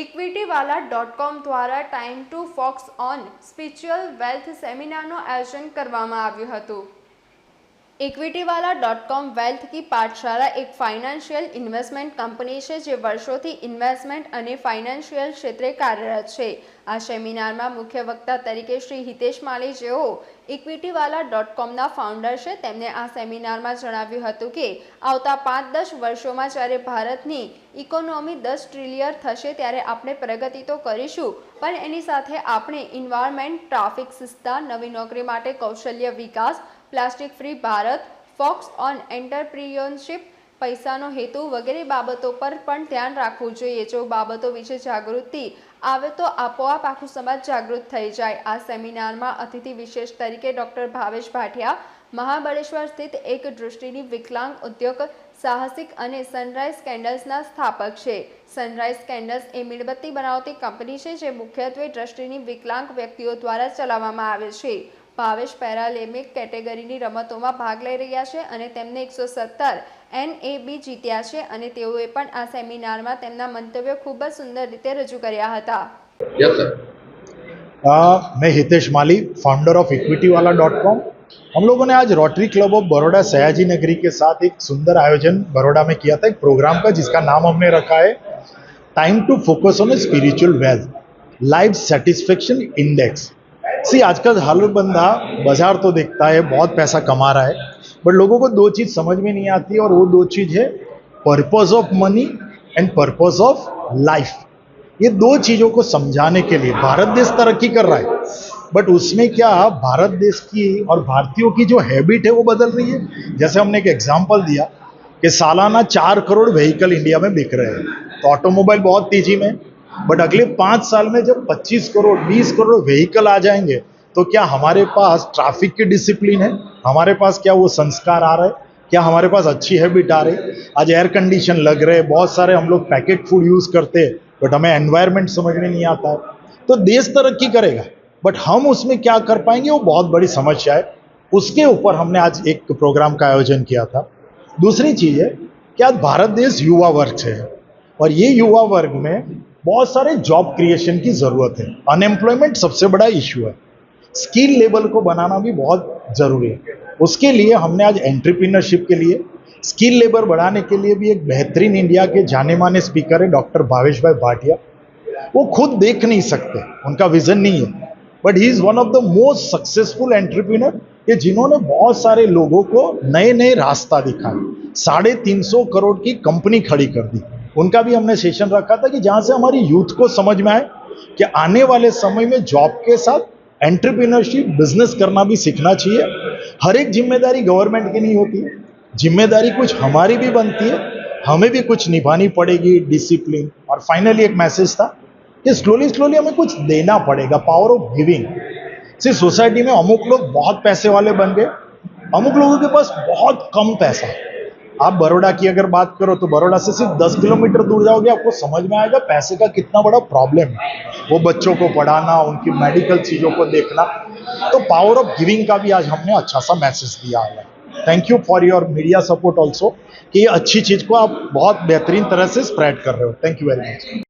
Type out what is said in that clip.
ઇક્વિટીવાલા dot com દ્વારા time to focus on spiritual wealth સેમિનારનું આયોજન કરવામાં આવ્યું હતું. ઇક્વિટીવાલા ડોટ કોમ વેલ્થ કી પાઠશાળા એક ફાઇનાન્શિયલ ઇન્વેસ્ટમેન્ટ કંપની છે, જે વર્ષોથી ઇન્વેસ્ટમેન્ટ અને ફાઇનાન્શિયલ ક્ષેત્રે કાર્યરત છે. આ સેમિનારમાં મુખ્ય વક્તા તરીકે શ્રી હિતેશ માલી જેઓ ઇક્વિટીવાલા ડોટ કોમના ફાઉન્ડર છે તેમણે આ સેમિનારમાં જણાવ્યું હતું કે, આવતા પાંચ દસ વર્ષોમાં જ્યારે ભારતની ઇકોનોમી દસ ટ્રિલિયન થશે, ત્યારે આપણે પ્રગતિ તો કરીશું, પણ એની સાથે આપણે ઇન્વાયરમેન્ટ ટ્રાફિક શિસ્તા નવી નોકરી માટે કૌશલ્ય વિકાસ plastic free Bharat, focus on entrepreneurship પૈસાનો હેતુ વગેરે બાબતો પર પણ ધ્યાન રાખવું જોઈએ. જો બાબતો વિશે જાગૃતિ આવે તો આપોઆપ આખું સમાજ જાગૃત થઈ જાય. આ સેમિનારમાં અતિથિ વિશેષ તરીકે ડૉક્ટર ભાવેશ ભાટિયા, મહાબળેશ્વર સ્થિત એક દૃષ્ટિની વિકલાંગ ઉદ્યોગ, સાહસિક અને સનરાઈઝ કેન્ડલ્સના સ્થાપક છે. સનરાઈઝ કેન્ડલ્સ એ મીણબત્તી બનાવતી કંપની છે, જે મુખ્યત્વે દૃષ્ટિની વિકલાંગ વ્યક્તિઓ દ્વારા ચલાવવામાં આવે છે. ભાવેશ પેરાલેમિક કેટેગરીની રમતોમાં ભાગ લઈ રહ્યા છે અને તેમને એકસો સત્તર એનએબી જીત્યા છે અને તેઓએ પણ આ સેમિનારમાં તેમના મંતવ્યો ખૂબ જ સુંદર રીતે રજૂ કર્યા હતા यस सर आ, मैं Hitesh Mali founder of equity wala dot com हम लोगों ने आज Rotary Club of Baroda Sayaji Nagari के साथ एक सुंदर आयोजन बड़ौदा में किया था एक प्रोग्राम का जिसका नाम हमने रखा है time to focus on spiritual wealth life satisfaction index सी आजकल हर बंदा बाज़ार तो देखता है, बहुत पैसा कमा रहा है बट लोगों को दो चीज़ समझ में नहीं आती और वो दो चीज़ है purpose of money and purpose of life ये दो चीज़ों को समझाने के लिए भारत देश तरक्की कर रहा है बट उसमें क्या भारत देश की और भारतीयों की जो हैबिट है वो बदल रही है? जैसे हमने एक एग्ज़ाम्पल दिया कि सालाना चार करोड़ व्हीकल इंडिया में बिक रहे हैं तो ऑटोमोबाइल बहुत तेज़ी में बट अगले पाँच साल में जब 25 करोड़ 20 करोड़ व्हीकल आ जाएँगे तो क्या हमारे पास ट्रैफ़िक की डिसिप्लिन है? हमारे पास क्या वो संस्कार आ रहे हैं? क्या हमारे पास अच्छी हैबिट आ रही आज एयर कंडीशन लग रहे बहुत सारे हम लोग पैकेट फ़ूड यूज़ करते हैं बट हमें एनवायरमेंट समझ में नहीं आता है। तो देश तरक्की करेगा बट हम उसमें क्या कर पाएँगे? वो बहुत बड़ी समस्या है। उसके ऊपर हमने आज एक प्रोग्राम का आयोजन किया था। दूसरी चीज़ है कि आज भारत देश युवा वर्ग से है, और ये युवा वर्ग में बहुत सारे जॉब क्रिएशन की ज़रूरत है। अनएम्प्लॉयमेंट सबसे बड़ा इशू है। स्किल लेवल को बनाना भी बहुत ज़रूरी है। उसके लिए हमने आज एंटरप्रीनरशिप के लिए स्किल लेबर बढ़ाने के लिए भी एक बेहतरीन इंडिया के जाने माने स्पीकर है डॉक्टर भावेश भाई भाटिया वो खुद देख नहीं सकते, उनका विजन नहीं है। But he is one of the most successful entrepreneur कि जिन्होंने बहुत सारे लोगों को नए नए रास्ता दिखाए। साढ़े तीन सौ करोड़ की कंपनी खड़ी कर दी। उनका भी हमने सेशन रखा था कि जहाँ से हमारी यूथ को समझ में आए कि आने वाले समय में जॉब के साथ एंटरप्रीनरशिप बिज़नेस करना भी सीखना चाहिए। हर एक ज़िम्मेदारी गवर्नमेंट की नहीं होती। ज़िम्मेदारी कुछ हमारी भी बनती है, हमें भी कुछ निभानी पड़ेगी डिसिप्लिन और फाइनली एक मैसेज था कि स्लोली स्लोली हमें कुछ देना पड़ेगा पावर ऑफ़ गिविंग सिर्फ़ सोसाइटी में अमुक लोग बहुत पैसे वाले बन गए। अमुक लोगों के पास बहुत कम पैसा। है आप बड़ोड़ा की अगर बात करो तो बड़ोड़ा से सिर्फ़ 10 किलोमीटर दूर जाओगे, आपको समझ में आएगा पैसे का कितना बड़ा प्रॉब्लम है। वो बच्चों को पढ़ाना, उनकी मेडिकल चीज़ों को देखना। तो पावर ऑफ़ गिविंग का भी आज हमने अच्छा सा मैसेज दिया है। Thank you for your media support also कि ये अच्छी चीज़ को आप बहुत बेहतरीन तरह से स्प्रेड कर रहे हो। Thank you very much